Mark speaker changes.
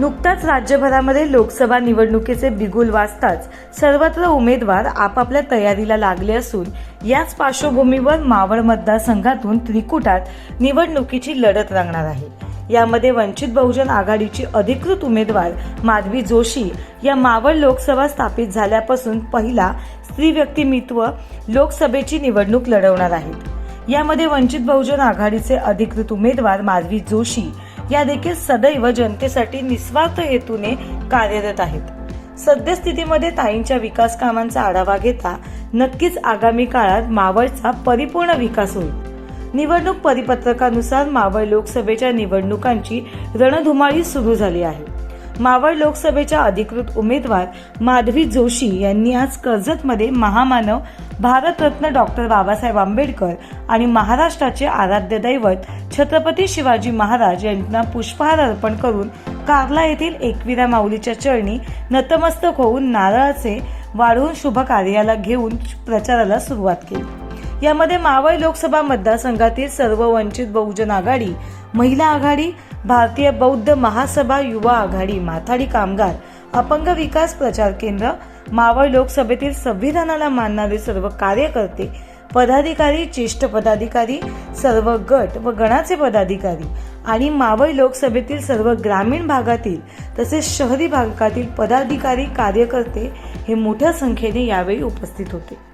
Speaker 1: नुकताच राज्यभरामध्ये लोकसभा निवडणुकीचे बिगुल वाजताच सर्वत्र उमेदवार आपापल्या तयारीला लागले असून याच पार्श्वभूमीवर मावळ मतदारसंघातून त्रिकुटात निवडणुकीची लढत रंगणार आहे. यामध्ये वंचित बहुजन आघाडीची अधिकृत उमेदवार माधवी जोशी या मावळ लोकसभा स्थापित झाल्यापासून पहिला स्त्री व्यक्तिमत्व लोकसभेची निवडणूक लढवणार आहेत. यामध्ये वंचित बहुजन आघाडीचे अधिकृत उमेदवार माधवी जोशी या देखील सदैव जनतेसाठी निस्वार्थ हेतूने कार्यरत आहेत. सद्यस्थितीमध्ये ताईंच्या विकास कामांचा आढावा घेता नक्कीच आगामी काळात मावळचा परिपूर्ण विकास होईल. निवडणूक परिपत्रकानुसार मावळ लोकसभेच्या निवडणुकांची रणधुमाळी सुरू झाली आहे. मावळ लोकसभेच्या अधिकृत उमेदवार माधवी जोशी यांनी आज कर्जतमध्ये महामानव भारतरत्न डॉक्टर बाबासाहेब आंबेडकर आणि महाराष्ट्राचे आराध्य दैवत छत्रपती शिवाजी महाराज यांना पुष्पहार अर्पण करून कार्ला येथील एकविरा माऊलीच्या चरणी नतमस्तक होऊन नारळाचे वाढवून शुभ कार्याला घेऊन प्रचाराला सुरुवात केली. यामध्ये मावळ लोकसभा मतदारसंघातील सर्व वंचित बहुजन आघाडी महिला आघाडी भारतीय बौद्ध महासभा युवा आघाडी माथाडी कामगार अपंग विकास प्रचार केंद्र मावळ लोकसभेतील संविधानाला मानणारे सर्व कार्यकर्ते पदाधिकारी ज्येष्ठ पदाधिकारी सर्व गट व गणाचे पदाधिकारी आणि मावळ लोकसभेतील सर्व ग्रामीण भागातील तसेच शहरी भागातील पदाधिकारी कार्यकर्ते हे मोठ्या संख्येने यावेळी उपस्थित होते.